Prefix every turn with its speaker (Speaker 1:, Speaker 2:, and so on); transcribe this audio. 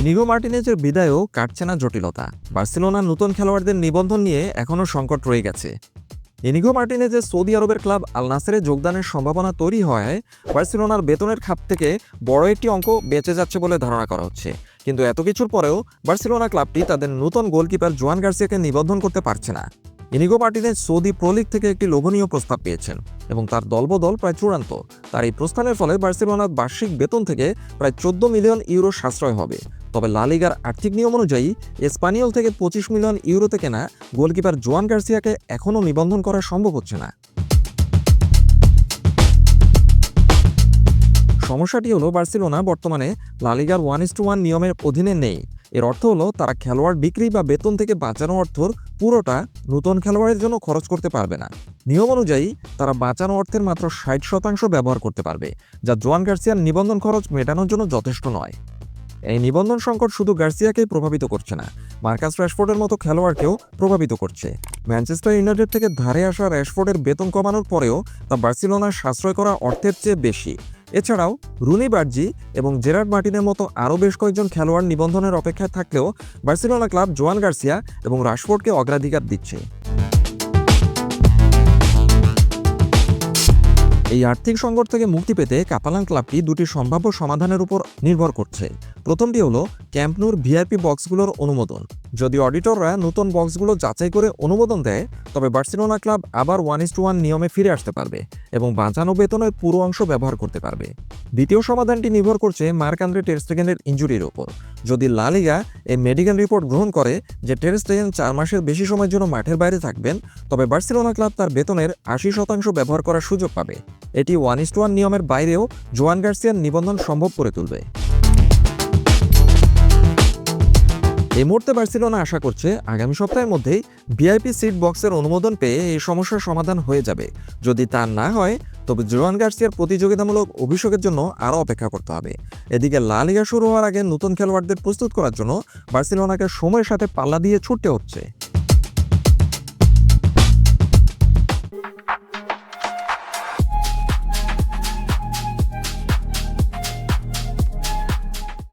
Speaker 1: Inigo মার্টিনেজের বিদায়ও কাটছে না জটিলতা। বার্সেলোনার নতুন খেলোয়াড়দের নিবন্ধন নিয়ে এখনও সংকট রয়ে গেছে। ইনিগো মার্টিনেজের সৌদি আরবের ক্লাব আল নাসেরে যোগদানের সম্ভাবনা তৈরি হওয়ায় বার্সেলোনার বেতনের খাত থেকে বড় একটি অঙ্ক বেঁচে যাচ্ছে বলে ধারণা করা হচ্ছে। কিন্তু এত কিছুর পরেও বার্সেলোনা ক্লাবটি তাদের নতুন গোলকিপার জোয়ান গার্সিয়াকে নিবন্ধন করতে পারছে না। Inigo Martinez Saudi Pro League থেকে একটি লোভনীয় প্রস্তাব পেয়েছেন এবং তার দলবদল প্রায় চূড়ান্ত। তার এই প্রস্থানের ফলে বার্সেলোনার বার্ষিক বেতন থেকে প্রায় চোদ্দ মিলিয়ন ইউরো সাশ্রয় হবে। তবে লালিগার আর্থিক নিয়ম অনুযায়ী স্পানিয়ল থেকে পঁচিশ মিলিয়ন ইউরোতে কেনা গোলকিপার জোয়ান গার্সিয়াকে এখনও নিবন্ধন করা সম্ভব হচ্ছে না। সমস্যাটি হলো বার্সেলোনা বর্তমানে লালিগার ওয়ান ইস টু ওয়ান নিয়মের অধীনে নেই। এর অর্থ হলো তারা খেলোয়াড় বিক্রি বা বেতন থেকে বাঁচানো অর্থর পুরোটা নতুন খেলোয়াড়ের জন্য খরচ করতে পারবে না। নিয়ম অনুযায়ী তারা বাঁচানো অর্থের মাত্র ষাট শতাংশ ব্যবহার করতে পারবে, যা জোয়ান গার্সিয়ার নিবন্ধন খরচ মেটানোর জন্য যথেষ্ট নয়। এই নিবন্ধন সংকট শুধু গার্সিয়াকেই প্রভাবিত করছে না, মার্কাস র্যাশফোর্ডের মতো খেলোয়াড়কেও প্রভাবিত করছে। ম্যানচেস্টার ইউনাইটেড থেকে ধারে আসা র্যাশফোর্ডের বেতন কমানোর পরেও তা বার্সেলোনার সাশ্রয় করা অর্থের চেয়ে বেশি। এছাড়াও, রুনি বার্জি এবং জেরার্ড মার্টিনের মতো আরও বেশ কয়েকজন খেলোয়াড় নিবন্ধনের অপেক্ষায় থাকলেও বার্সেলোনা ক্লাব জোয়ান গার্সিয়া এবং রাশফোর্ডকে অগ্রাধিকার দিচ্ছে। এই আর্থিক সংকট থেকে মুক্তি পেতে কাতালান ক্লাবটি দুটি সম্ভাব্য সমাধানের উপর নির্ভর করছে। প্রথমটি হলো ক্যাম্পনুর ভিআইপি বক্সগুলোর অনুমোদন। যদি অডিটররা নতুন বক্সগুলো যাচাই করে অনুমোদন দেয়, তবে বার্সেলোনা ক্লাব আবার ওয়ান ইস টু ওয়ান নিয়মে ফিরে আসতে পারবে এবং বাঁচানো বেতনের পুরো অংশ ব্যবহার করতে পারবে। দ্বিতীয় সমাধানটি নির্ভর করছে মার্ক আন্দ্রে টেরস্টেগেনের ইঞ্জুরির ওপর যদি লালিগা এই মেডিকেল রিপোর্ট গ্রহণ করে যে টেরস্টেগেন চার মাসের বেশি সময়ের জন্য মাঠের বাইরে থাকবেন, তবে বার্সেলোনা ক্লাব তার বেতনের আশি শতাংশ ব্যবহার করার সুযোগ পাবে। এটি ওয়ান ইস্ট ওয়ান নিয়মের বাইরেও জোয়ান গার্সিয়ার নিবন্ধন সম্ভব করে তুলবে। এই মুহূর্তে বার্সেলোনা আশা করছে আগামী সপ্তাহের মধ্যেই ভিআইপি সিট বক্সের অনুমোদন পেয়ে এই সমস্যার সমাধান হয়ে যাবে। যদি তা না হয়, তবে জোয়ান গার্সিয়ার প্রতিযোগিতামূলক অভিষেকের জন্য আরও অপেক্ষা করতে হবে। এদিকে লা লিগা শুরু হওয়ার আগে নতুন খেলোয়াড়দের প্রস্তুত করার জন্য বার্সেলোনাকে সময়ের সাথে পাল্লা দিয়ে ছুটতে হচ্ছে।